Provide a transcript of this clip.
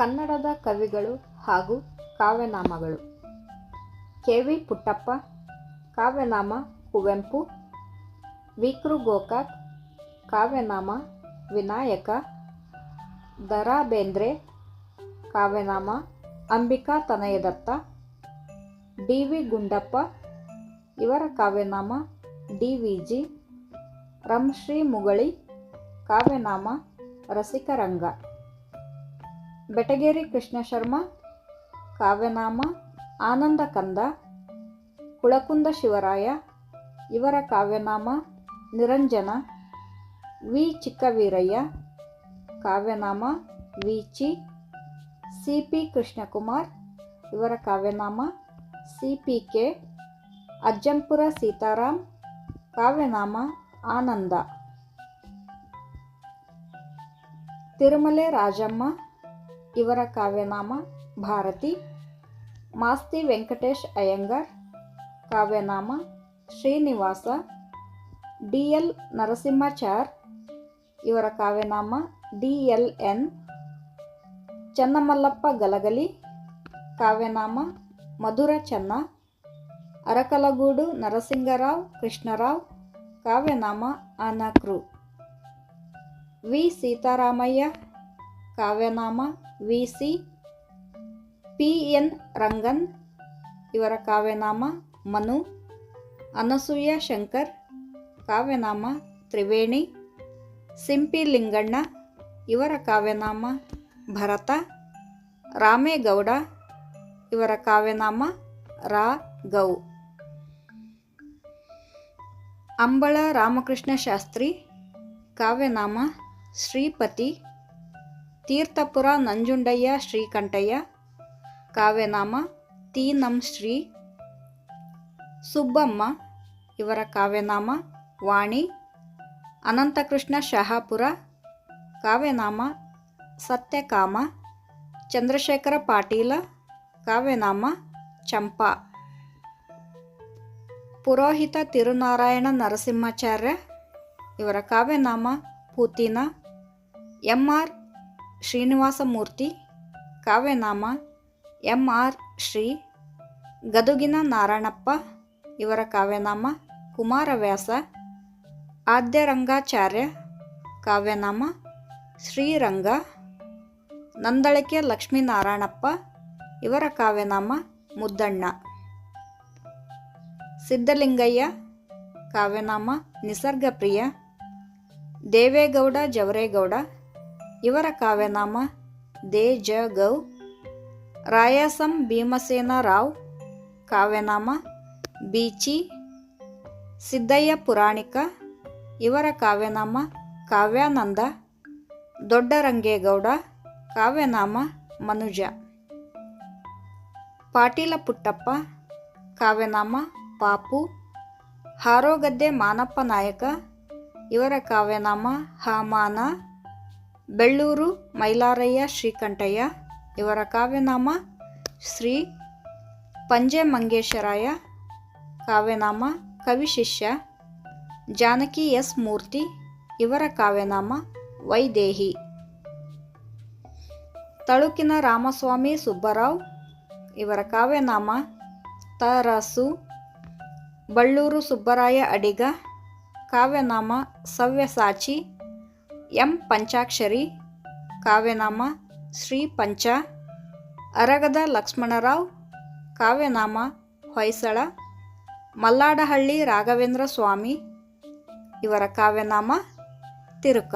ಕನ್ನಡದ ಕವಿಗಳು ಹಾಗೂ ಕಾವ್ಯನಾಮಗಳು. ಕೆ. ವಿ. ಪುಟ್ಟಪ್ಪ, ಕಾವ್ಯನಾಮ ಕುವೆಂಪು ವಿಕ್ರು ಗೋಕಾಕ್, ಕಾವ್ಯನಾಮ ವಿನಾಯಕ ದರಾ ಬೇಂದ್ರೆ ಕಾವ್ಯನಾಮ ಅಂಬಿಕಾ ತನಯದತ್ತ, ಡಿ. ವಿ. ಗುಂಡಪ್ಪ, ಇವರ ಕಾವ್ಯನಾಮ D. V. G, Ramshri Mugali, ಕಾವ್ಯನಾಮ Rasikaranga. Betageri Krishna Sharma, ಕಾವ್ಯನಾಮ, ಆನಂದ ಕಂದ, ಕುಳಕುಂದ ಶಿವರಾಯ, ಇವರ ಕಾವ್ಯನಾಮ ನಿರಂಜನ, ವಿ ಚಿಕ್ಕವೀರಯ್ಯ, ಕಾವ್ಯನಾಮ ವಿಚಿ ಸಿ ಪಿ ಕೃಷ್ಣಕುಮಾರ್, ಇವರ ಕಾವ್ಯನಾಮ C P K, Ajjampura Sitaram, ಕಾವ್ಯನಾಮ Ananda. Tirumale Rajamma ಇವರ ಕಾವ್ಯನಾಮ ಭಾರತಿ. ಮಾಸ್ತಿ ವೆಂಕಟೇಶ್ ಅಯ್ಯಂಗಾರ್, ಕಾವ್ಯನಾಮ ಶ್ರೀನಿವಾಸ. ಡಿ ಎಲ್ ನರಸಿಂಹಾಚಾರ್, ಇವರ ಕಾವ್ಯನಾಮ D L N. Channamallappa Galagali, ಕಾವ್ಯನಾಮ Madhura Channa. Arakalagudu Narasingarao, Krishnarao, ಕಾವ್ಯನಾಮ Anakru V Sitaramayya, ಕಾವ್ಯನಾಮ V C P N Rangan ಇವರ ಕಾವ್ಯನಾಮ ಮನು, ಅನಸೂಯ ಶಂಕರ್, ಕಾವ್ಯನಾಮ ತ್ರಿವೇಣಿ, ಸಿಂಪಿ ಲಿಂಗಣ್ಣ, ಇವರ ಕಾವ್ಯನಾಮ ಭರತ, ರಾಮೇಗೌಡ, ಇವರ ಕಾವ್ಯನಾಮ ರಾ ಗೌ. ಅಂಬಳ ರಾಮಕೃಷ್ಣ ಶಾಸ್ತ್ರಿ, ಕಾವ್ಯನಾಮ ಶ್ರೀಪತಿ ತೀರ್ಥಪುರ ನಂಜುಂಡಯ್ಯ, ಶ್ರೀಕಂಠಯ್ಯ, ಕಾವ್ಯನಾಮ, ತೀನಂ ಶ್ರೀ ಸುಬ್ಬಮ್ಮ, ಇವರ ಕಾವ್ಯನಾಮ ವಾಣಿ, ಅನಂತಕೃಷ್ಣ ಶಹಾಪುರ, ಕಾವ್ಯನಾಮ ಸತ್ಯಕಾಮ, ಚಂದ್ರಶೇಖರ ಪಾಟೀಲ, ಕಾವ್ಯನಾಮ ಚಂಪಾ. ಪುರೋಹಿತ ತಿರುನಾರಾಯಣ ನರಸಿಂಹಾಚಾರ್ಯ, ಇವರ ಕಾವ್ಯನಾಮ ಪೂತಿನ, ಎಂ ಆರ್ ಶ್ರೀನಿವಾಸಮೂರ್ತಿ, ಕಾವ್ಯನಾಮ ಎಂ ಆರ್ ಶ್ರೀ ಗದುಗಿನ ನಾರಾಯಣಪ್ಪ, ಇವರ ಕಾವ್ಯನಾಮ ಕುಮಾರವ್ಯಾಸ, ಆದ್ಯರಂಗಾಚಾರ್ಯ, ಕಾವ್ಯನಾಮ ಶ್ರೀರಂಗ, ನಂದಳಿಕೆ ಲಕ್ಷ್ಮೀನಾರಾಯಣಪ್ಪ, ಇವರ ಕಾವ್ಯನಾಮ ಮುದ್ದಣ್ಣ. ಸಿದ್ಧಲಿಂಗಯ್ಯ, ಕಾವ್ಯನಾಮ ನಿಸರ್ಗಪ್ರಿಯ, ದೇವೇಗೌಡ, ಜವರೇಗೌಡ ಇವರ ಕಾವ್ಯನಾಮ ದೇ ಜ ಗೌ. ರಾಯಸಂ ಭೀಮಸೇನ ರಾವ್. ಕಾವ್ಯನಾಮ ಬೀಚಿ. ಸಿದ್ದಯ್ಯ ಪುರಾಣಿಕ. ಇವರ ಕಾವ್ಯನಾಮ ಕಾವ್ಯಾನಂದ. ದೊಡ್ಡರಂಗೇಗೌಡ. ಕಾವ್ಯನಾಮ ಮನುಜ. ಪಾಟೀಲ ಪುಟ್ಟಪ್ಪ ಕಾವ್ಯನಾಮ ಪಾಪು. ಹಾರೋಗದ್ದೆ ಮಾನಪ್ಪ ನಾಯಕ. ಇವರ ಕಾವ್ಯನಾಮ ಹಾಮಾನ. ಬೆಳ್ಳೂರು, ಮೈಲಾರಯ್ಯ, ಶ್ರೀಕಂಠಯ್ಯ. ಇವರ ಕಾವ್ಯನಾಮ ಶ್ರೀ ಪಂಜೆ ಮಂಗೇಶರಾಯ ಕಾವ್ಯನಾಮ ಕವಿಶಿಷ್ಯ ಜಾನಕಿ ಎಸ್ ಮೂರ್ತಿ. ಇವರ ಕಾವ್ಯನಾಮ ವೈದೇಹಿ. ತಳುಕಿನ ರಾಮಸ್ವಾಮಿ ಸುಬ್ಬರಾವ್. ಇವರ ಕಾವ್ಯನಾಮ ತರಸು. ಬಳ್ಳೂರು ಸುಬ್ಬರಾಯ ಅಡಿಗ. ಕಾವ್ಯನಾಮ ಸವ್ಯಸಾಚಿ. ಎಂ ಪಂಚಾಕ್ಷರಿ, ಕಾವ್ಯನಾಮ ಶ್ರೀ ಪಂಚ, ಅರಗದ ಲಕ್ಷ್ಮಣರಾವ್, ಕಾವ್ಯನಾಮ ಹೊಯ್ಸಳ, ಮಲ್ಲಾಡಹಳ್ಳಿ ರಾಘವೇಂದ್ರ ಸ್ವಾಮಿ, ಇವರ ಕಾವ್ಯನಾಮ ತಿರುಕ.